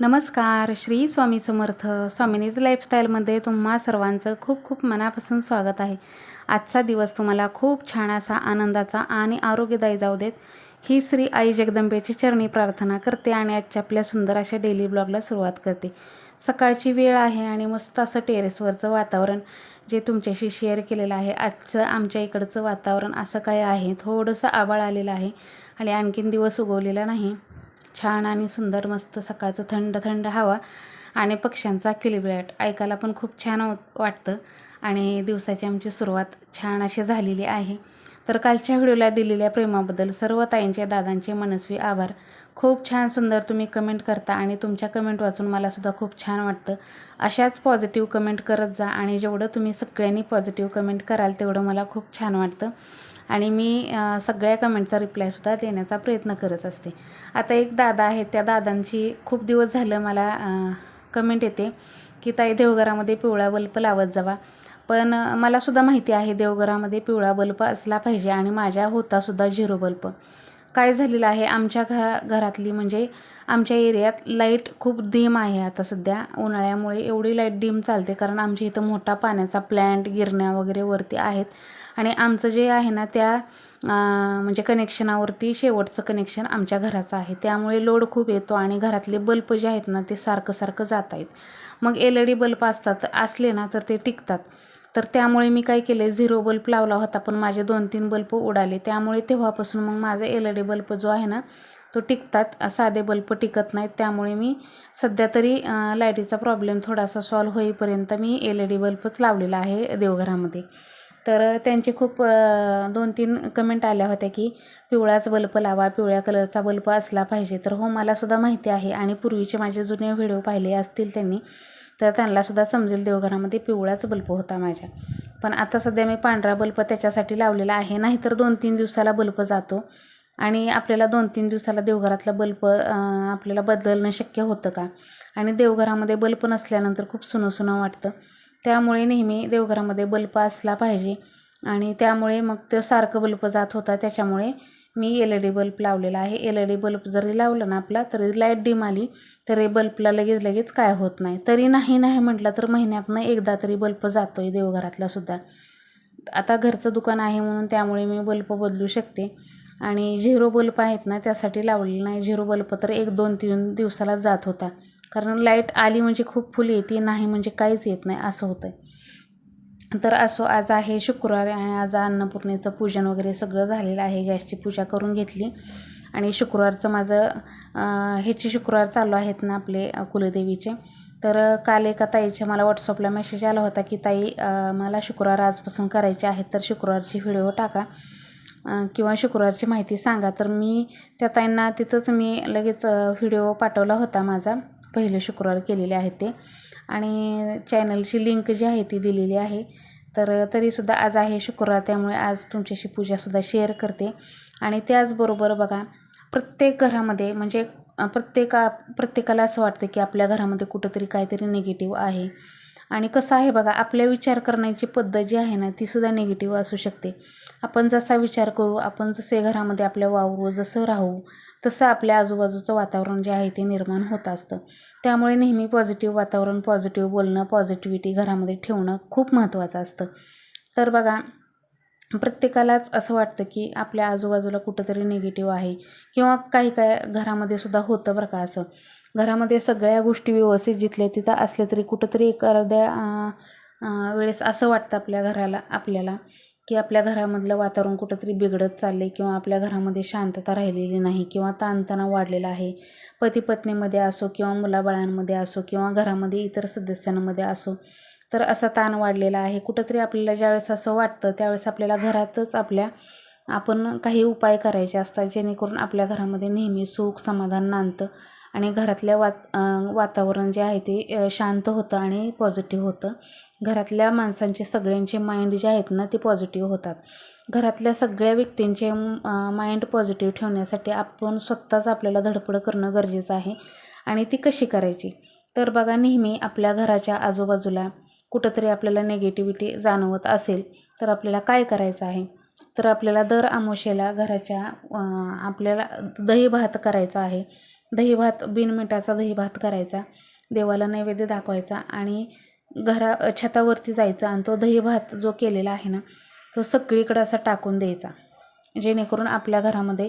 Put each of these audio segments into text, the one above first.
नमस्कार श्री स्वामी समर्थ. स्वामिनीज लाईफस्टाईलमध्ये तुम्हा सर्वांचं खूप खूप मनापासून स्वागत आहे. आजचा दिवस तुम्हाला खूप छान असा आनंदाचा आणि आरोग्यदायी जाऊ देत. ही श्री आई जगदंबेची चरणी प्रार्थना करते आणि आजच्या आपल्या सुंदर अशा डेली ब्लॉगला सुरुवात करते. सकाळची वेळ आहे आणि मस्त असं टेरेसवरचं वातावरण जे तुमच्याशी शेअर केलेलं आहे. आजचं आमच्या इकडचं वातावरण असं काय आहे? थोडंसं आबाळ आलेलं आहे आणि आणखीन दिवस उगवलेला नाही. छान आणि सुंदर मस्त सकाळचं थंड थंड हवा आणि पक्ष्यांचा किलबिलाट. ऐकायला पण खूप छान वाटतं. आणि दिवसाची आमची सुरुवात छान अशी झालेली आहे. तर कालच्या व्हिडिओला दिलेल्या प्रेमाबद्दल सर्व ताईंचे दादांचे मनस्वी आभार. खूप छान सुंदर तुम्ही कमेंट करता आणि तुमच्या कमेंट वाचून मला सुद्धा खूप छान वाटतं. अशाच पॉझिटिव्ह कमेंट करत जा आणि जेवढं तुम्ही सगळ्यांनी पॉझिटिव्ह कमेंट कराल तेवढं मला खूप छान वाटतं. आणि मी सगळ्या कमेंटचा रिप्लायसुद्धा देण्याचा प्रयत्न करत असते. आता एक दादा आहे त्या दादांची खूप दिवस झालं मला कमेंट येते की ताई देवघरामध्ये पिवळा बल्ब लावत जावा. पण मलासुद्धा माहिती आहे देवघरामध्ये पिवळा बल्ब असला पाहिजे आणि माझ्या होतासुद्धा झिरो बल्ब. काय झालेलं आहे आमच्या घरा घरातली म्हणजे आमच्या एरियात लाइट खूप डीम आहे आता सध्या. उन्हाळ्यामुळे एवढी लाइट डीम चालते कारण आमच्या इथं मोठा पाण्याचा प्लॅन्ट गिरण्या वगैरे वरती आहेत. आणि आमचं जे आहे ना त्या म्हणजे कनेक्शनावरती शेवटचं कनेक्शन आमच्या घराचं आहे. त्यामुळे लोड खूप येतो आणि घरातले बल्ब जे आहेत ना ते सारखं सारखं जात आहेत. मग एल ई डी बल्ब असतात असले ना तर ते टिकतात. तर त्यामुळे मी काय केले झिरो बल्ब लावला होता पण माझे दोन तीन बल्ब उडाले. त्यामुळे तेव्हापासून मग माझा एल ई डी बल्ब जो आहे ना तो टिकतात. साधे बल्ब टिकत नाहीत. त्यामुळे मी सध्या तरी लाईटीचा प्रॉब्लेम थोडासा सॉल्व्ह होईपर्यंत मी एल ई डी बल्बच लावलेला आहे देवघरामध्ये. तर त्यांचे खूप दोन तीन कमेंट आल्या होत्या की पिवळाच बल्ब लावा पिवळ्या कलरचा बल्ब असला पाहिजे. तर हो मलासुद्धा माहिती आहे आणि पूर्वीचे माझे जुने व्हिडिओ पाहिले असतील त्यांनी तर त्यांनासुद्धा समजेल देवघरामध्ये पिवळाच बल्ब होता माझ्या. पण आता सध्या मी पांढरा बल्ब त्याच्यासाठी लावलेला आहे. नाहीतर दोन तीन दिवसाला बल्ब जातो आणि आपल्याला दोन तीन दिवसाला देवघरातला बल्ब आपल्याला बदलणं शक्य होतं का? आणि देवघरामध्ये बल्ब नसल्यानंतर खूप सुनं सुनं वाटतं. त्यामुळे नेहमी देवघरामध्ये बल्ब असला पाहिजे. आणि त्यामुळे मग तो सारखं बल्ब जात होता. त्याच्यामुळे मी एल ई डी बल्ब लावलेला आहे. एल ई डी बल्ब जरी लावलं ना आपला तरी लाइट डिम आली तरी बल्बला लगेच लगेच काय होत नाही. तरी नाही नाही म्हटलं तर महिन्यातनं एकदा तरी बल्ब जातो आहे देवघरातला सुद्धा. आता घरचं दुकान आहे म्हणून त्यामुळे मी बल्ब बदलू शकते. आणि झिरो बल्ब आहेत ना त्यासाठी लावलेलं नाही. झिरो बल्ब तर एक दोन तीन दिवसाला जात होता. कारण लाइट आली म्हणजे खूप फुल येते नाही म्हणजे काहीच येत नाही असं होतं तर असो आज आहे शुक्रवार आणि आज अन्नपूर्णेचं पूजन वगैरे सगळं झालेलं आहे. गॅसची पूजा करून घेतली. आणि शुक्रवारचं माझं ह्याचे शुक्रवार चालू आहेत ना आपले कुलदेवीचे. तर काल एका ताईच्या मला व्हॉट्सअपला मेसेज आला होता की ताई मला शुक्रवार आजपासून करायचे आहेत तर शुक्रवारची व्हिडिओ टाका. किंवा शुक्रवारची माहिती सांगा. तर मी त्या ताईंना तिथंच मी लगेच व्हिडिओ पाठवला होता माझा. पहिले शुक्रवार केलेले आहेत ते. आणि चॅनलची लिंक जी आहे ती दिलेली आहे. तर तरीसुद्धा आज आहे शुक्रवार त्यामुळे आज तुमच्याशी पूजासुद्धा शेअर करते. आणि त्याचबरोबर बघा प्रत्येक घरामध्ये म्हणजे प्रत्येका प्रत्येकाला असं वाटतं की आपल्या घरामध्ये कुठंतरी काहीतरी निगेटिव्ह आहे. आणि कसं आहे बघा आपल्या विचार करण्याची पद्धत जी आहे ना ती सुद्धा निगेटिव्ह असू शकते. आपण जसा विचार करू आपण जसे घरामध्ये आपल्या वावरू जसं राहू तसं आपल्या आजूबाजूचं वातावरण जे आहे ते निर्माण होत असतं. त्यामुळे नेहमी पॉझिटिव्ह वातावरण पॉझिटिव्ह बोलणं पॉझिटिव्हिटी घरामध्ये ठेवणं खूप महत्त्वाचं असतं. तर बघा प्रत्येकालाच असं वाटतं की आपल्या आजूबाजूला कुठंतरी निगेटिव्ह आहे किंवा काही काय घरामध्ये सुद्धा होतं बरं का असं. घरामध्ये सगळ्या गोष्टी व्यवस्थित जिथल्या तिथं असल्या तरी कुठंतरी एक अर्ध्या वेळेस असं वाटतं आपल्या घराला आपल्याला. की आपल्या घरामधलं वातावरण कुठंतरी बिघडत चालले किंवा आपल्या घरामध्ये शांतता राहिलेली नाही किंवा ताणतणाव वाढलेला आहे. पती पत्नीमध्ये असो किंवा मुलाबाळांमध्ये असो किंवा घरामध्ये इतर सदस्यांमध्ये असो तर असा ताण वाढलेला आहे. कुठंतरी आपल्याला ज्यावेळेस असं वाटतं त्यावेळेस आपल्याला घरातच आपल्या आपण काही उपाय करायचे असतात जेणेकरून आपल्या घरामध्ये नेहमी सुख समाधान नांदतं. आणि घरातल्या वात वातावरण जे आहे ते शांत होतं आणि पॉझिटिव्ह होतं. घरातल्या माणसांचे सगळ्यांचे माइंड जे आहेत ना ते पॉझिटिव्ह होतात. घरातल्या सगळ्या व्यक्तींचे माइंड पॉझिटिव्ह ठेवण्यासाठी आपण स्वतःच आपल्याला धडपड करणं गरजेचं आहे आणि ती कशी करायची? तर बघा नेहमी आपल्या घराच्या आजूबाजूला कुठंतरी आपल्याला नेगेटिव्हिटी जाणवत असेल तर आपल्याला काय करायचं आहे? तर आपल्याला दर आमोशेला घराच्या आपल्याला दही भात करायचा आहे. दही भात दहीभात दही भात करायचा देवाला नैवेद्य दाखवायचा आणि घरा छतावरती जायचा आणि तो दही भात जो केलेला आहे ना तो सगळीकडे असा टाकून द्यायचा. जेणेकरून आपल्या घरामध्ये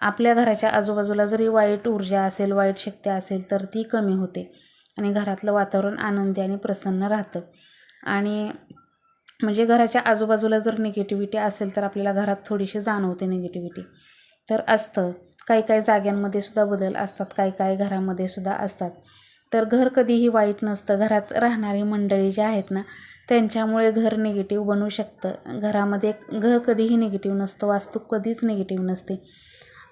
आपल्या घराच्या आजूबाजूला जरी वाईट ऊर्जा असेल वाईट शक्ती असेल तर ती कमी होते आणि घरातलं वातावरण आनंदी आणि प्रसन्न राहतं. आणि म्हणजे घराच्या आजूबाजूला जर निगेटिव्हिटी असेल तर आपल्याला घरात थोडीशी जाणवते निगेटिव्हिटी तर असतं. काही काही जाग्यांमध्ये सुद्धा बदल असतात काही काही घरामध्ये सुद्धा असतात. तर घर कधीही वाईट नसतं. घरात राहणारी मंडळी जी आहेत ना त्यांच्यामुळे घर निगेटिव्ह बनू शकतं. घरामध्ये घर कधीही निगेटिव्ह नसतं वास्तू कधीच निगेटिव्ह नसते.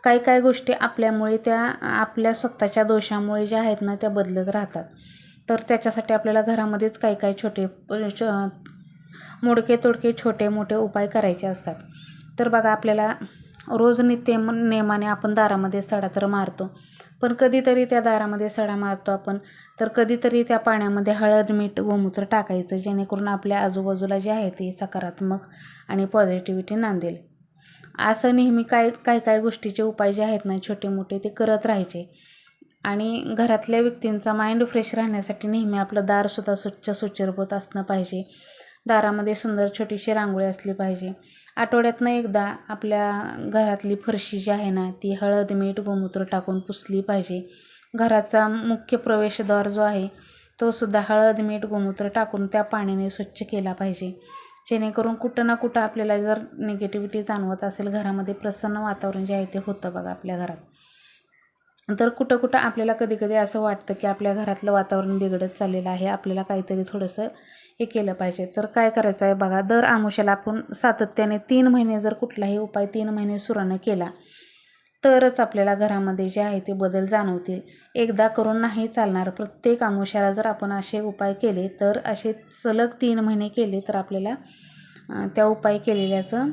काही काही गोष्टी आपल्यामुळे त्या आपल्या स्वतःच्या दोषामुळे ज्या आहेत ना त्या बदलत राहतात. तर त्याच्यासाठी आपल्याला घरामध्येच काही काही छोटे च- मोडके तोडके छोटे मोठे उपाय करायचे असतात. तर बघा आपल्याला रोज नित्य नेमाने आपण दारामध्ये सडा तर मारतो. पण कधीतरी त्या दारामध्ये सडा मारतो आपण तर कधीतरी त्या पाण्यामध्ये हळद मीठ गोमूत्र टाकायचं जेणेकरून आपल्या आजूबाजूला जे आहे ते सकारात्मक आणि पॉझिटिव्हिटी नांदेल. असं नेहमी काय काय काय गोष्टीचे उपाय जे आहेत ना छोटे मोठे ते करत राहायचे. आणि घरातल्या व्यक्तींचा माइंड फ्रेश राहण्यासाठी नेहमी आपलं दारसुद्धा स्वच्छ सुचिरभूत असणं पाहिजे. दारामध्ये सुंदर छोटीशी रांगोळी असली पाहिजे. आठवड्यातनं एकदा आपल्या घरातली फरशी जी आहे ना ती हळद मीठ गोमूत्र टाकून पुसली पाहिजे. घराचा मुख्य प्रवेशद्वार जो आहे तो सुद्धा हळद मीठ गोमूत्र टाकून त्या पाण्याने स्वच्छ केला पाहिजे. जेणेकरून कुठं ना कुठं आपल्याला जर निगेटिव्हिटी जाणवत असेल घरामध्ये प्रसन्न वातावरण जे आहे ते होतं बघा आपल्या घरात. तर कुठं कुठं आपल्याला कधी कधी असं वाटतं की आपल्या घरातलं वातावरण बिघडत चाललेलं आहे आपल्याला काहीतरी थोडंसं हे केलं पाहिजे. तर काय करायचं आहे बघा दर आमुष्याला आपण सातत्याने तीन महिने जर कुठलाही उपाय तीन महिने सुरानं केला तरच आपल्याला घरामध्ये जे आहे ते बदल जाणवतील. एकदा करून नाही चालणार. प्रत्येक आमुष्याला जर आपण असे उपाय केले तर असे सलग तीन महिने केले तर आपल्याला त्या उपाय केलेल्याचं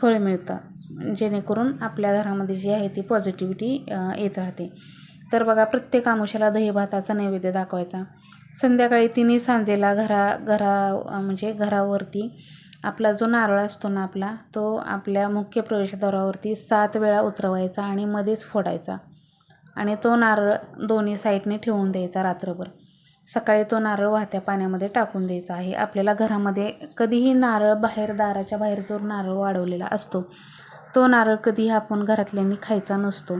फळ मिळतं. जेणेकरून आपल्या घरामध्ये जी आहे ती पॉझिटिव्हिटी येत राहते. तर बघा प्रत्येक आमुष्याला दही भाताचा नैवेद्य दाखवायचा. संध्याकाळी तिन्ही सांजेला घरा घरा म्हणजे घरावरती आपला जो नारळ असतो ना आपला तो आपल्या मुख्य प्रवेशद्वारावरती सात वेळा उतरवायचा आणि मध्येच फोडायचा. आणि तो नारळ दोन्ही साईडने ठेवून द्यायचा रात्रभर. सकाळी तो नारळ वाहत्या पाण्यामध्ये टाकून द्यायचा आहे. आपल्याला घरामध्ये कधीही नारळ बाहेर दाराच्या बाहेर जो नारळ वाढवलेला असतो तो नारळ कधीही आपण घरातल्यांनी खायचा नसतो.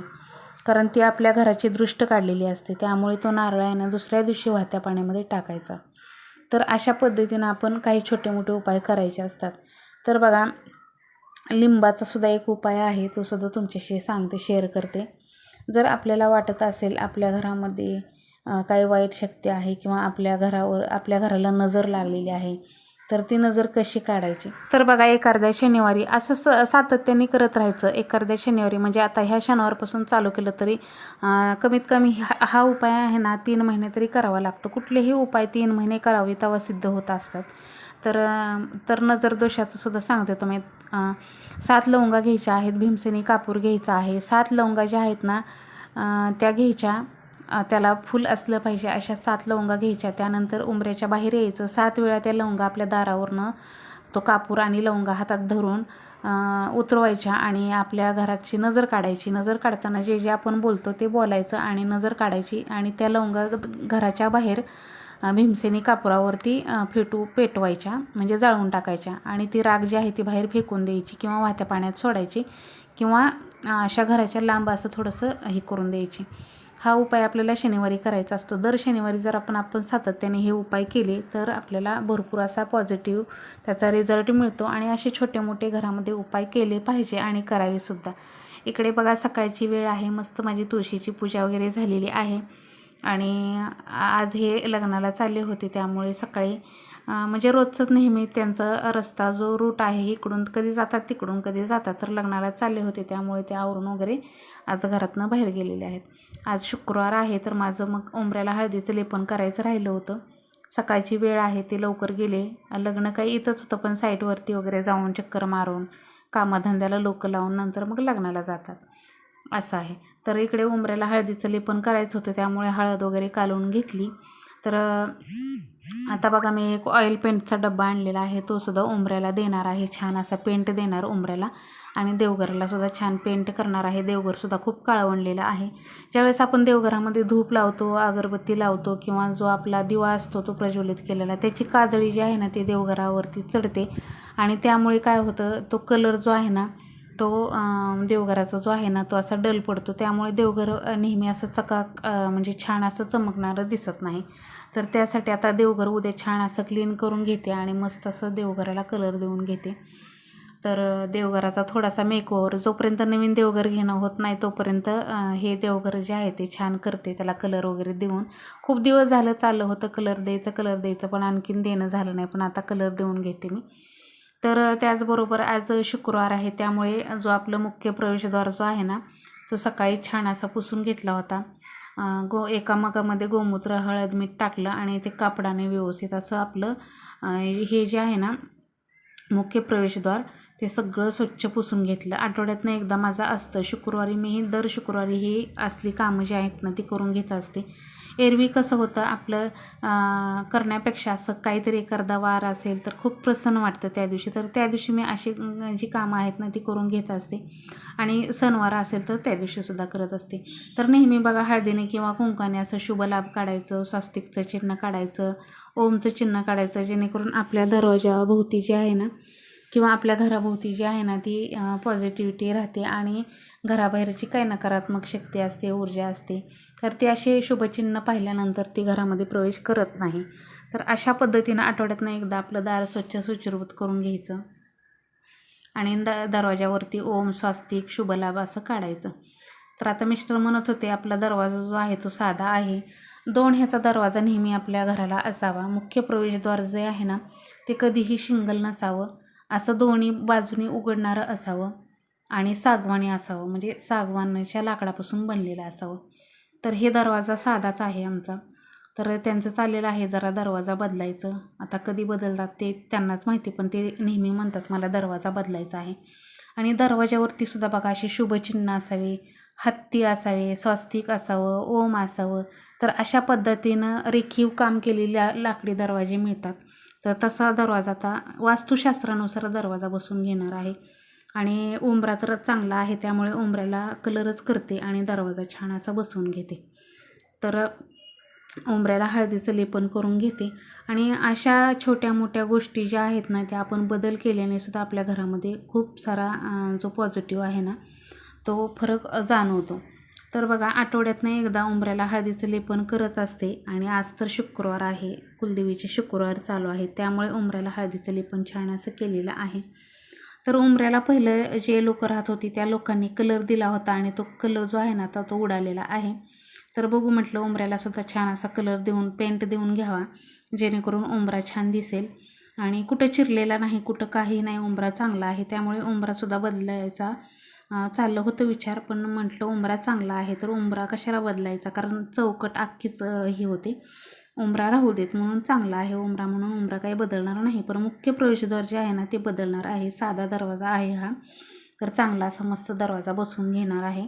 कारण ती आपल्या घराची दृष्ट काढलेली असते. त्यामुळे तो नारळ आहे ना दुसऱ्या दिवशी वाहत्या पाण्यामध्ये टाकायचा. तर अशा पद्धतीनं आपण काही छोटे मोठे उपाय करायचे असतात. तर बघा लिंबाचा सुद्धा एक उपाय आहे तो सुद्धा तुमच्याशी सांगते शेअर करते. जर आपल्याला वाटत असेल आपल्या घरामध्ये काही वाईट शक्ती आहे किंवा आपल्या घरावर आपल्या घराला नजर लागलेली आहे तर ती नजर कशी काढायची? तर बघा एखाद्या शनिवारी असं स सातत्याने करत राहायचं. एखाद्या शनिवारी म्हणजे आता ह्या शनिवारपासून चालू केलं तरी कमीत कमी हा हा उपाय आहे ना तीन महिने तरी करावा लागतो. कुठलेही उपाय तीन महिने करावे तेव्हा सिद्ध होत असतात. तर तर नजर दोषाचं सुद्धा सांगते तुम्ही. सात लवंगा घ्यायच्या आहेत भीमसेनी कापूर घ्यायचा आहे. सात लवंगा ज्या आहेत ना त्या घ्यायच्या. त्याला फुल असलं पाहिजे अशा सात लवंगा घ्यायच्या. त्यानंतर उंबऱ्याच्या बाहेर यायचं. सात वेळा त्या लवंगा आपल्या दारावरनं तो कापूर आणि लवंगा हातात धरून उतरवायच्या आणि आपल्या घराची नजर काढायची. नजर काढताना जे जे आपण बोलतो ते बोलायचं आणि नजर काढायची आणि त्या लवंगा घराच्या बाहेर भीमसेनी कापुरावरती फेटू पेटवायच्या म्हणजे जाळून टाकायच्या आणि ती राग जी आहे ती बाहेर फेकून द्यायची किंवा वाहत्या पाण्यात सोडायची किंवा अशा घराच्या लांब असं थोडंसं हे करून द्यायची. हा उपाय आपल्याला शनिवारी करायचा असतो. दर शनिवारी जर आपण आपण सातत्याने हे उपाय केले तर आपल्याला भरपूर असा पॉझिटिव्ह त्याचा रिझल्ट मिळतो आणि असे छोटे मोठे घरामध्ये उपाय केले पाहिजे आणि करावेसुद्धा इकडे बघा सकाळची वेळ आहे. मस्त माझी तुळशीची पूजा वगैरे झालेली आहे. आणि आज हे लग्नाला चालले होते त्यामुळे सकाळी म्हणजे रोजचंच नेहमी त्यांचा रस्ता जो रूट आहे इकडून कधी जातात तिकडून कधी जातात तर लग्नाला चालले होते. त्यामुळे ते आवरून वगैरे आज घरातनं बाहेर गेलेले आहेत. आज शुक्रवार आहे तर माझं मग उंबऱ्याला हळदीचं लेपन करायचं राहिलं होतं. सकाळची वेळ आहे ते लवकर गेले. लग्न काही इथंच होतं पण साईटवरती वगैरे जाऊन चक्कर मारून कामाधंद्याला लोकं लावून नंतर मग लग्नाला जातात. असं आहे. तर इकडे उंबऱ्याला हळदीचं लेपन करायचं होतं त्यामुळे हळद वगैरे कालवून घेतली. तर आता बघा मी एक ऑइल पेंटचा डब्बा आणलेला आहे. तो सुद्धा उंबऱ्याला देणार आहे. छान असा पेंट देणार उंबऱ्याला आणि देवघराला सुद्धा छान पेंट करणार आहे. देवघरसुद्धा खूप काळवणलेलं आहे. ज्यावेळेस आपण देवघरामध्ये धूप लावतो अगरबत्ती लावतो किंवा जो आपला दिवा असतो तो प्रज्वलित केलेला त्याची काजळी जी आहे ना ती देवघरावरती चढते. आणि त्यामुळे काय होतं तो कलर जो आहे ना तो देवघराचा जो आहे ना तो असा डल पडतो. त्यामुळे देवघर नेहमी असं चकाक म्हणजे छान असं चमकणारं दिसत नाही. तर त्यासाठी आता देवघर उद्या छान असं क्लीन करून घेते आणि मस्त असं देवघराला कलर देऊन घेते. तर देवघराचा थोडासा मेकओवर जोपर्यंत नवीन देवघर घेणं होत नाही तोपर्यंत हे देवघर जे आहे ते छान करते. त्याला कलर वगैरे देऊन. खूप दिवस झालं चाललं होतं कलर द्यायचं कलर द्यायचं पण आणखीन देणं झालं नाही. पण आता कलर देऊन घेते मी. तर त्याचबरोबर आज शुक्रवार आहे त्यामुळे जो आपलं मुख्य प्रवेशद्वार जो आहे ना तो सकाळी छान असा पुसून घेतला होता. गो एका मगामध्ये गोमूत्र हळद मीठ टाकलं आणि ते कापडाने व्यवस्थित असं आपलं हे जे आहे ना मुख्य प्रवेशद्वार ते सगळं स्वच्छ पुसून घेतलं. आठवड्यातनं एकदा माझं असतं शुक्रवारी मी ही दर शुक्रवारी ही असली कामं जी आहेत ना ती करून घेत असते. एरवी कसं होतं आपलं करण्यापेक्षा असं काहीतरी एखादा वार असेल तर खूप प्रसन्न वाटतं त्या दिवशी. तर त्या दिवशी मी अशी जी कामं आहेत ना ती करून घेत असते. आणि सणवार असेल तर त्या दिवशीसुद्धा करत असते. तर नेहमी बघा हळदीने किंवा कुंकाने असं शुभ लाभ काढायचं स्वास्तिकचं चिन्ह काढायचं ओमचं चिन्ह काढायचं जेणेकरून आपल्या दरवाजाभोवती जे आहे ना किंवा आपल्या घराभोवती जी आहे ना ती पॉझिटिव्हिटी राहते आणि घराबाहेरची काही नकारात्मक शक्ती असते ऊर्जा असते. तर ती असे शुभचिन्ह पाहिल्यानंतर ती घरामध्ये प्रवेश करत नाही. तर अशा पद्धतीनं आठवड्यातनं एकदा आपलं दार स्वच्छ सुचिरभूत करून घ्यायचं आणि द दरवाजावरती ओम स्वास्तिक शुभलाभ असं काढायचं. तर आता मिस्टर म्हणत होते आपला दरवाजा जो आहे तो साधा आहे. दोन ह्याचा दरवाजा नेहमी आपल्या घराला असावा. मुख्य प्रवेशद्वार जे आहे ना ते कधीही शिंगल नसावं. असं दोन्ही बाजूनी उघडणारं असावं आणि सागवानी असावं. म्हणजे सागवानाच्या लाकडापासून बनलेलं असावं. तर हे दरवाजा साधाच आहे आमचा. तर त्यांचं चाललेलं आहे जरा दरवाजा बदलायचं. आता कधी बदलतात ते त्यांनाच माहिती पण ते नेहमी म्हणतात मला दरवाजा बदलायचा आहे. आणि दरवाजावरती सुद्धा बघा असे शुभचिन्ह असावे हत्ती असावे स्वास्तिक असावं ओम असावं. तर अशा पद्धतीनं रेखीव काम केलेल्या लाकडी दरवाजे मिळतात. तर तसा दरवाजा आता वास्तुशास्त्रानुसार दरवाजा बसून घेणार आहे. आणि उंबरा तर चांगला आहे त्यामुळे उंबऱ्याला कलरच करते आणि दरवाजा छान असा बसवून घेते. तर उंबऱ्याला हळदीचं लेपन करून घेते. आणि अशा छोट्या मोठ्या गोष्टी ज्या आहेत ना त्या आपण बदल केल्याने सुद्धा आपल्या घरामध्ये खूप सारा जो पॉझिटिव्ह आहे ना तो फरक जाणवतो. तर बघा आठवड्यातनं एकदा उंबऱ्याला हळदीचं लेपन करत असते आणि आज तर शुक्रवार आहे कुलदेवीचे शुक्रवार चालू आहे त्यामुळे उंबऱ्याला हळदीचं लेपन छान असं केलेलं आहे. तर उंबऱ्याला पहिलं जे लोक राहत होती त्या लोकांनी कलर दिला होता आणि तो कलर जो आहे ना आता तो उडालेला आहे. तर बघू म्हटलं उमऱ्याला सुद्धा छान असा कलर देऊन पेंट देऊन घ्यावा जेणेकरून उंबरा छान दिसेल. आणि कुठं चिरलेला नाही कुठं काही नाही उंबरा चांगला आहे. त्यामुळे उंबरासुद्धा बदलायचा चाललं होतं विचार पण म्हटलं उंबरा चांगला आहे. तर उंबरा कशाला बदलायचा? कारण चौकट अख्खीच ही हे होते. उंबरा राहू देत म्हणून चांगला आहे उंबरा म्हणून उंबरा काही बदलणार नाही. पण मुख्य प्रवेशद्वार जे आहे ना ते बदलणार आहे. साधा दरवाजा आहे हा. तर चांगला असा मस्त दरवाजा बसवून घेणार आहे.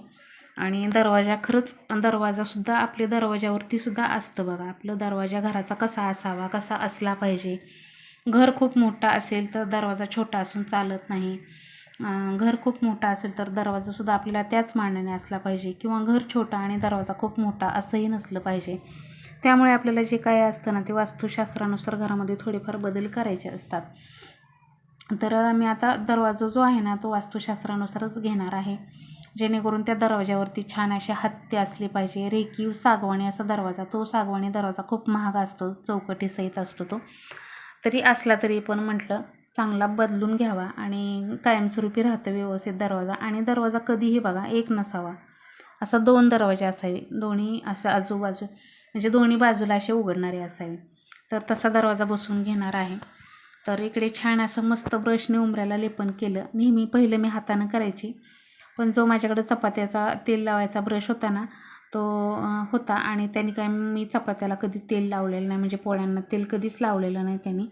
आणि दरवाजा खरंच दरवाजासुद्धा आपल्या दरवाजावरती सुद्धा असतं बघा. आपलं दरवाजा घराचा कसा असावा कसा असला पाहिजे. घर खूप मोठा असेल तर दरवाजा छोटा असून चालत नाही. घर खूप मोठा असेल तर दरवाजासुद्धा आपल्याला त्याच मानाने असला पाहिजे. किंवा घर छोटा आणि दरवाजा खूप मोठा असंही नसलं पाहिजे. त्यामुळे आपल्याला जे काय असतं ना ते वास्तुशास्त्रानुसार घरामध्ये थोडेफार बदल करायचे असतात. तर मी आता दरवाजा जो आहे ना तो वास्तुशास्त्रानुसारच घेणार आहे. जेणेकरून त्या दरवाजावरती छान असे हत्ती असले पाहिजे रेकीव सागवाणी असा दरवाजा तो सागवाणी दरवाजा खूप महाग असतो चौकटीसहित असतो तो. तरी असला तरी पण म्हटलं चांगला बदलून घ्यावा आणि कायमस्वरूपी राहतं व्यवस्थित दरवाजा. आणि दरवाजा कधीही बघा एक नसावा. असा दोन दरवाजे असावे. दोन्ही असं आजूबाजू म्हणजे दोन्ही बाजूला असे उघडणारे असावे. तर तसा दरवाजा बसवून घेणार आहे. तर इकडे छान असं मस्त ब्रशने उमऱ्याला लेपन केलं. नेहमी पहिलं मी हातानं करायची. पण जो माझ्याकडे चपात्याचा तेल लावायचा ब्रश होता ना तो होता आणि त्यांनी काय मी चपात्याला कधी तेल लावलेलं नाही. म्हणजे पोळ्यांना तेल कधीच लावलेलं नाही त्यांनी.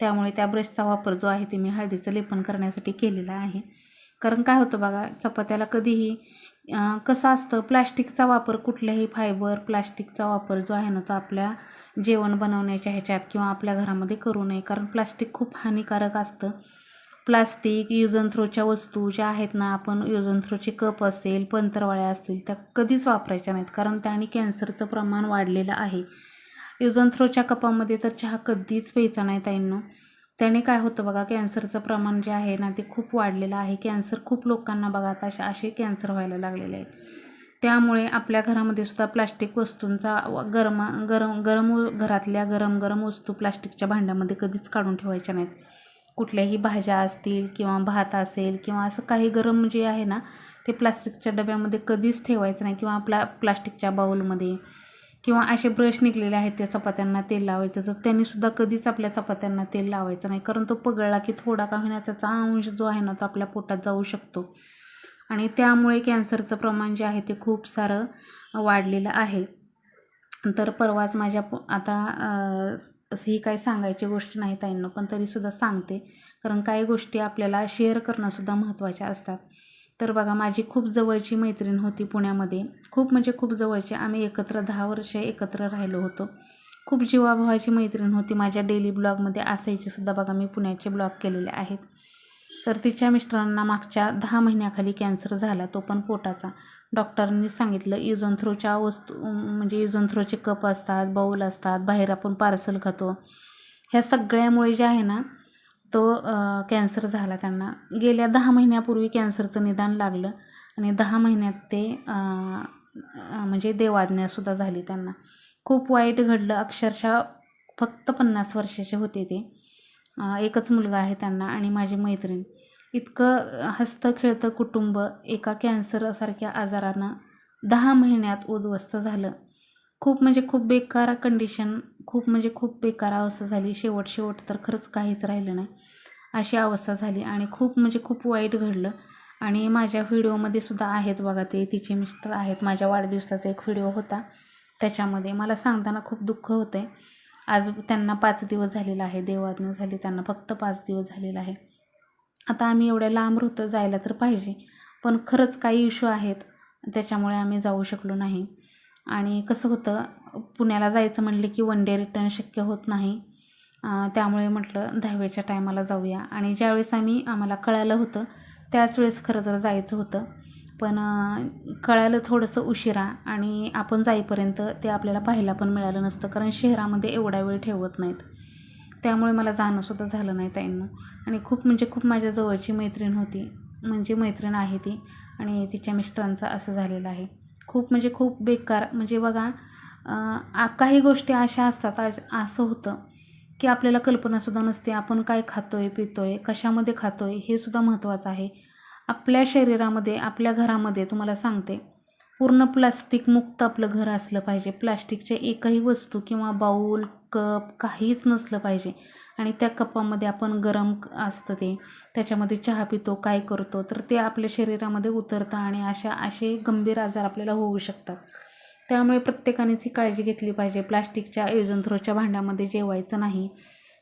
त्यामुळे त्या ब्रशचा वापर जो आहे ते मी हळदीचं लेपन करण्यासाठी केलेला आहे. कारण काय होतं बघा चपात्याला कधीही कसं असतं प्लास्टिकचा वापर कुठल्याही फायबर प्लास्टिकचा वापर जो आहे ना तो आपल्या जेवण बनवण्याच्या ह्याच्यात किंवा आपल्या घरामध्ये करू नये. कारण प्लास्टिक खूप हानिकारक असतं. प्लास्टिक यूज अँड थ्रोच्या वस्तू ज्या आहेत ना आपण यूज अँड थ्रोचे कप असेल पंतरवाळ्या असतील त्या कधीच वापरायच्या नाहीत. कारण त्याने कॅन्सरचं प्रमाण वाढलेलं आहे. यूज अँड थ्रोच्या कपामध्ये तर चहा कधीच प्यायचा नाही ताईंनो. त्याने काय होतं बघा कॅन्सरचं प्रमाण जे आहे ना ते खूप वाढलेलं आहे. कॅन्सर खूप लोकांना बघा आता असे कॅन्सर व्हायला लागलेले आहेत. त्यामुळे आपल्या घरामध्ये सुद्धा प्लास्टिक वस्तूंचा गरम गरमा गरम गरम घरातल्या गरम गरम वस्तू प्लास्टिकच्या भांड्यामध्ये कधीच काढून ठेवायच्या नाहीत. कुठल्याही भाज्या असतील किंवा भात असेल किंवा असं काही गरम जे आहे ना ते प्लास्टिकच्या डब्यामध्ये कधीच ठेवायचं नाही किंवा प्ला प्लास्टिकच्या बाऊलमध्ये. किंवा असे ब्रश निघलेले आहेत त्या चपात्यांना तेल लावायचं तर त्यांनीसुद्धा कधीच आपल्या चपात्यांना तेल लावायचं नाही. कारण तो पगळला की थोडा का होईना त्याचा अंश जो आहे ना तो आपल्या पोटात जाऊ शकतो. आणि त्यामुळे कॅन्सरचं प्रमाण जे आहे ते खूप सारं वाढलेलं आहे. तर परवाच माझ्या पो आता ही काही सांगायची गोष्ट नाही ताईंना पण तरीसुद्धा सांगते. कारण काही गोष्टी आपल्याला शेअर करणंसुद्धा महत्त्वाच्या असतात. तर बघा माझी खूप जवळची मैत्रीण होती पुण्यामध्ये. खूप म्हणजे खूप जवळची. आम्ही एकत्र दहा वर्ष एकत्र राहिलो होतो. खूप जीवाभावाची मैत्रीण होती. माझ्या डेली ब्लॉगमध्ये असायची सुद्धा बघा मी पुण्याचे ब्लॉग केलेले आहेत. तर तिच्या मिस्टरांना मागच्या दहा महिन्याखाली कॅन्सर झाला तो पण पोटाचा. डॉक्टरांनी सांगितलं युजन थ्रोच्या वस्तू म्हणजे युजन थ्रोचे कप असतात बाऊल असतात बाहेर आपण पार्सल खातो. ह्या सगळ्यामुळे जे आहे ना तो कॅन्सर झाला त्यांना. गेल्या दहा महिन्यापूर्वी कॅन्सरचं निदान लागलं आणि दहा महिन्यात ते म्हणजे देवाज्ञासुद्धा झाली त्यांना. खूप वाईट घडलं. अक्षरशः फक्त पन्नास वर्षाचे होते ते. एकच मुलगा आहे त्यांना आणि माझी मैत्रीण. इतकं हसतं खेळतं कुटुंब एका कॅन्सरसारख्या आजारानं दहा महिन्यात उद्ध्वस्त झालं. खूप म्हणजे खूप बेकार कंडिशन खूप म्हणजे खूप बेकार अवस्था झाली. शेवट शेवट तर खरंच काहीच राहिलं नाही. अशी अवस्था झाली आणि खूप म्हणजे खूप वाईट घडलं. आणि माझ्या व्हिडिओमध्ये सुद्धा आहेत बघा ते तिचे मिस्टर आहेत. माझ्या वाढदिवसाचा एक व्हिडिओ होता. त्याच्यामध्ये मला सांगताना खूप दुःख होतं आहे आज त्यांना पाच दिवस झालेला आहे. देवाज्ञा झाली त्यांना फक्त पाच दिवस झालेला आहे. आता आम्ही एवढ्या लांब होतं जायला तर पाहिजे. पण खरंच काही इश्यू आहेत. त्याच्यामुळे आम्ही जाऊ शकलो नाही. आणि कसं होतं पुण्याला जायचं म्हटलं की वन डे रिटर्न शक्य होत नाही. त्यामुळे म्हटलं दहावीच्या टायमाला जाऊया. आणि ज्यावेळेस आम्ही आम्हाला कळालं होतं त्याच वेळेस खरं तर जायचं होतं. पण कळायला थोडंसं उशिरा आणि आपण जाईपर्यंत ते आपल्याला पाहायला पण मिळालं नसतं कारण शहरामध्ये एवढा वेळ ठेवत नाहीत. त्यामुळे मला जाणंसुद्धा झालं नाही ताईंना. आणि खूप म्हणजे खूप माझ्या जवळची मैत्रीण होती म्हणजे मैत्रीण आहे ती आणि तिच्या मिस्टरांचं असं झालेलं आहे. खूप म्हणजे खूप बेकार. म्हणजे बघा काही गोष्टी अशा असतात असं होतं की आपल्याला कल्पनासुद्धा नसते आपण काय खातो आहे पितो आहे कशामध्ये खातो आहे हे सुद्धा महत्त्वाचं आहे. आपल्या शरीरामध्ये आपल्या घरामध्ये तुम्हाला सांगते पूर्ण प्लास्टिक मुक्त आपलं घर असलं पाहिजे. प्लास्टिकच्या एकही वस्तू किंवा बाऊल कप काहीच नसलं पाहिजे. आणि त्या कपामध्ये आपण गरम असतं ते. त्याच्यामध्ये चहा पितो काय करतो तर ते आपल्या शरीरामध्ये उतरतं आणि अशा असे गंभीर आजार आपल्याला होऊ शकतात. त्यामुळे प्रत्येकानेच ही काळजी घेतली पाहिजे. प्लास्टिकच्या एजंथ्रोच्या भांड्यामध्ये जेवायचं नाही.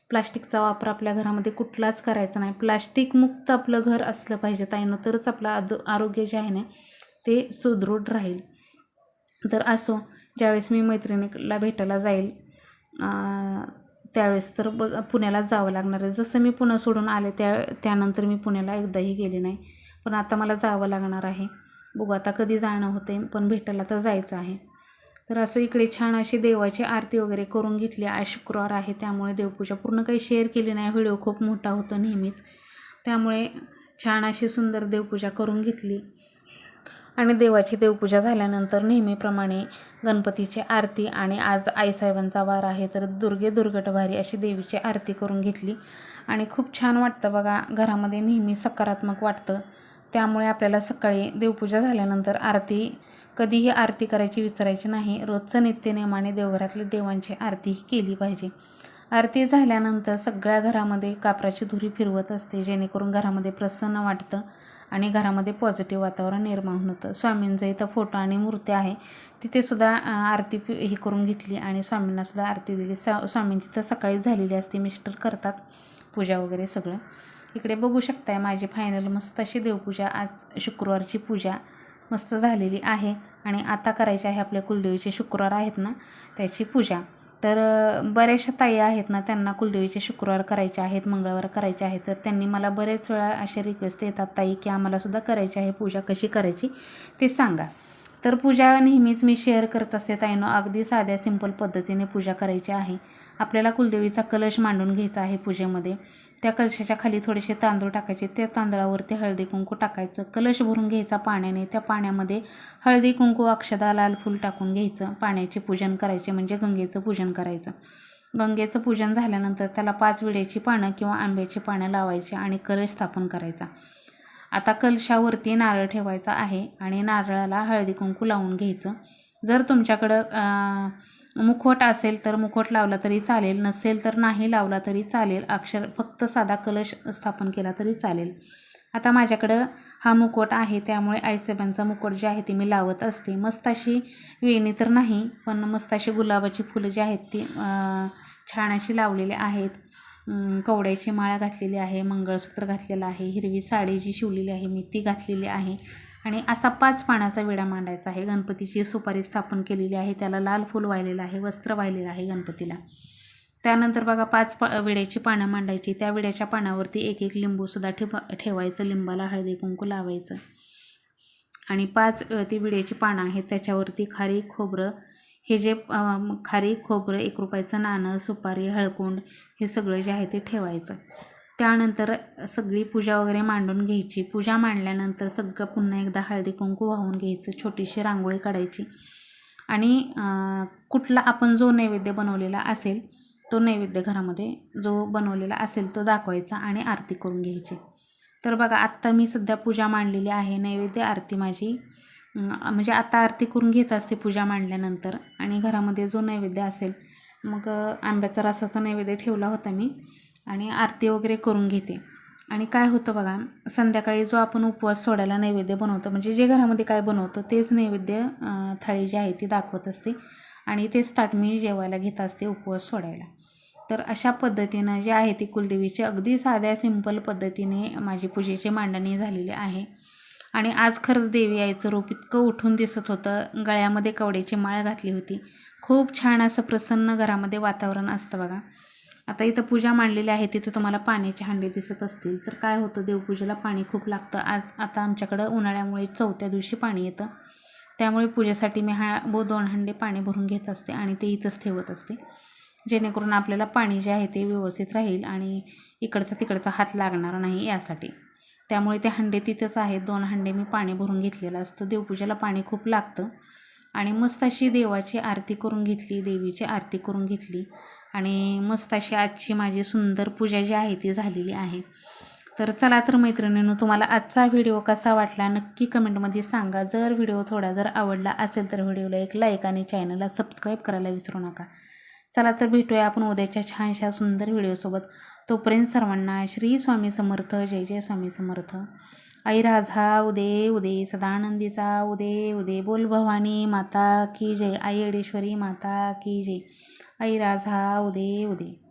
प्लास्टिकचा वापर आपल्या घरामध्ये कुठलाच करायचा नाही. प्लास्टिकमुक्त आपलं घर असलं पाहिजे. ताईनं तरच आपलं आदो आरोग्य जे आहे ना ते सुदृढ राहील. तर असो ज्यावेळेस मी मैत्रिणीला भेटायला जाईल त्यावेळेस तर बघ पुण्याला जावं लागणार आहे. जसं मी पुणं सोडून आले त्या त्यानंतर मी पुण्याला एकदाही गेले नाही. पण आता मला जावं लागणार आहे. बघू आता कधी जाणं होते पण भेटायला तर जायचं आहे. तर असं इकडे छान अशी देवाची आरती वगैरे करून घेतली आज शुक्रवार आहे त्यामुळे देवपूजा पूर्ण काही शेअर केली नाही. व्हिडिओ खूप मोठा होतो नेहमीच. त्यामुळे छान अशी सुंदर देवपूजा करून घेतली. आणि देवाची देवपूजा झाल्यानंतर नेहमीप्रमाणे गणपतीची आरती आणि आज आईसाहेबांचा वार आहे तर दुर्गे दुर्गटभारी अशी देवीची आरती करून घेतली. आणि खूप छान वाटतं बघा घरामध्ये नेहमी सकारात्मक वाटतं. त्यामुळे आपल्याला सकाळी देवपूजा झाल्यानंतर आरती कधीही आरती करायची विसरायची नाही. रोजचं नित्यनियमाने देवघरातल्या देवांची आरतीही केली पाहिजे. आरती झाल्यानंतर सगळ्या घरामध्ये कापराची धुरी फिरवत असते जेणेकरून घरामध्ये प्रसन्न वाटतं आणि घरामध्ये पॉझिटिव्ह वातावरण निर्माण होतं. स्वामींचं इथं फोटो आणि मूर्ती आहे. तिथेसुद्धा आरती हे करून घेतली आणि स्वामींनासुद्धा आरती दिली. सा स्वामींची तर सकाळीच झालेली असते मिस्टर करतात पूजा वगैरे सगळं. इकडे बघू शकताय माझी फायनल मस्त अशी देवपूजा आज शुक्रवारची पूजा मस्त झालेली आहे आणि आता करायची आहे आपल्या कुलदेवीचे शुक्रवार आहेत ना त्याची पूजा. तर बऱ्याचशा ताई आहेत ना त्यांना कुलदेवीचे शुक्रवार करायचे आहेत मंगळवार करायचे आहेत. तर त्यांनी मला बरेच वेळा असे रिक्वेस्ट येतात ताई की आम्हालासुद्धा करायची आहे पूजा कशी करायची ते सांगा. तर पूजा नेहमीच मी शेअर करत असते ताईनो. अगदी साध्या सिंपल पद्धतीने पूजा करायची आहे. आपल्याला कुलदेवीचा कलश मांडून घ्यायचा आहे पूजेमध्ये. त्या कलशाच्या खाली थोडेसे तांदूळ टाकायचे. त्या तांदळावरती हळदी कुंकू टाकायचं. कलश भरून घ्यायचा पाण्याने. त्या पाण्यामध्ये हळदी कुंकू अक्षदा लाल फूल टाकून घ्यायचं. पाण्याचे पूजन करायचे म्हणजे गंगेचं पूजन करायचं. गंगेचं पूजन झाल्यानंतर त्याला पाच विड्याची पानं किंवा आंब्याची पानं लावायची आणि कलश स्थापन करायचा. आता कलशावरती नारळ ठेवायचा आहे आणि नारळाला हळदी कुंकू लावून घ्यायचं. जर तुमच्याकडं मुखवट असेल तर मुखवट लावला तरी चालेल. नसेल तर नाही लावला तरी चालेल. अक्षर फक्त साधा कलश स्थापन केला तरी चालेल. आता माझ्याकडं हा मुखवट आहे त्यामुळे आईसाहेबांचा मुखवट जे आहे ते मी लावत असते. मस्त अशी वेणी तर नाही पण मस्त अशी गुलाबाची फुलं जी आहेत ती छान अशी लावलेली आहेत. कवड्याची माळ घातलेली आहे मंगळसूत्र घातलेलं आहे हिरवी साडी जी शिवलेली आहे मी ती घातलेली आहे आणि असा पाच पानाचा विडा मांडायचा आहे. गणपतीची सुपारी स्थापन केलेली आहे त्याला लाल फूल वाहिलेलं आहे वस्त्र वाहिलेलं आहे गणपतीला. त्यानंतर बघा पाच पा विड्याची पानं मांडायची. त्या विड्याच्या पानावरती एक एक लिंबूसुद्धा ठेवा ठेवायचं. लिंबाला हळदी कुंकू लावायचं. आणि पाच ती विड्याची पानं आहेत त्याच्यावरती खारी खोबरं हे जे खारी खोबरं एक रुपयाचं नाणं सुपारी हळकुंड हे सगळं जे आहे ते ठेवायचं. त्यानंतर सगळी पूजा वगैरे मांडून घ्यायची. पूजा मांडल्यानंतर सगळं पुन्हा एकदा हळदी कुंकू वाहून घ्यायचं छोटीशी रांगोळी काढायची. आणि कुठला आपण जो नैवेद्य बनवलेला असेल तो नैवेद्य घरामध्ये जो बनवलेला असेल तो दाखवायचा आणि आरती करून घ्यायची. तर बघा आत्ता मी सध्या पूजा मांडलेली आहे. नैवेद्य आरती माझी म्हणजे आता आरती करून घेत असते पूजा मांडल्यानंतर आणि घरामध्ये जो नैवेद्य असेल मग आंब्याचा रसाचा नैवेद्य ठेवला होता मी आणि आरती वगैरे करून घेते. आणि काय होतं बघा संध्याकाळी जो आपण उपवास सोडायला नैवेद्य बनवतो म्हणजे जे घरामध्ये काय बनवतो तेच नैवेद्य थाळी जी आहे ती दाखवत असते आणि तेच ताट मी जेवायला घेत असते उपवास सोडायला. तर अशा पद्धतीनं जे आहे ती कुलदेवीची अगदी साध्या सिंपल पद्धतीने माझी पूजेची मांडणी झालेली आहे. आणि आज खरंच देवी आईचं रूप इतकं उठून दिसत होतं. गळ्यामध्ये कवड्याची माळ घातली होती. खूप छान असं प्रसन्न घरामध्ये वातावरण असतं बघा. आता इथं पूजा मांडलेली आहे. तिथं तुम्हाला पाण्याचे हांडे दिसत असतील. तर काय होतं देवपूजेला पाणी खूप लागतं. आज आता आमच्याकडं उन्हाळ्यामुळे चौथ्या दिवशी पाणी येतं. त्यामुळे पूजेसाठी मी हा बो दोन हंडे पाणी भरून घेत असते आणि ते इथंच ठेवत असते. जेणेकरून आपल्याला पाणी जे आहे ते व्यवस्थित राहील आणि इकडचा तिकडचा हात लागणार नाही यासाठी. त्यामुळे ते हंडे तिथेच आहेत. दोन हंडे मी पाणी भरून घेतलेलं असतं. देवपूजेला पाणी खूप लागतं. आणि मस्त अशी देवाची आरती करून घेतली देवीची आरती करून घेतली. आणि मस्त अशी आजची माझी सुंदर पूजा जी आहे ती झालेली आहे. तर चला तर मैत्रिणींनो तुम्हाला आजचा व्हिडिओ कसा वाटला नक्की कमेंटमध्ये सांगा. जर व्हिडिओ थोडा जर आवडला असेल तर व्हिडिओला एक लाईक आणि चॅनलला सबस्क्राईब करायला विसरू नका. चला तर भेटूया आपण उद्याच्या छानशा सुंदर व्हिडिओसोबत. तोपर्यंत सर्वांना श्री स्वामी समर्थ जय जय स्वामी समर्थ. आई राधा उदे उदे सदानंदीचा उदे उदे बोल भवानी माता की जय. आई अडेश्वरी माता की जय. आई राधा उदे उदे.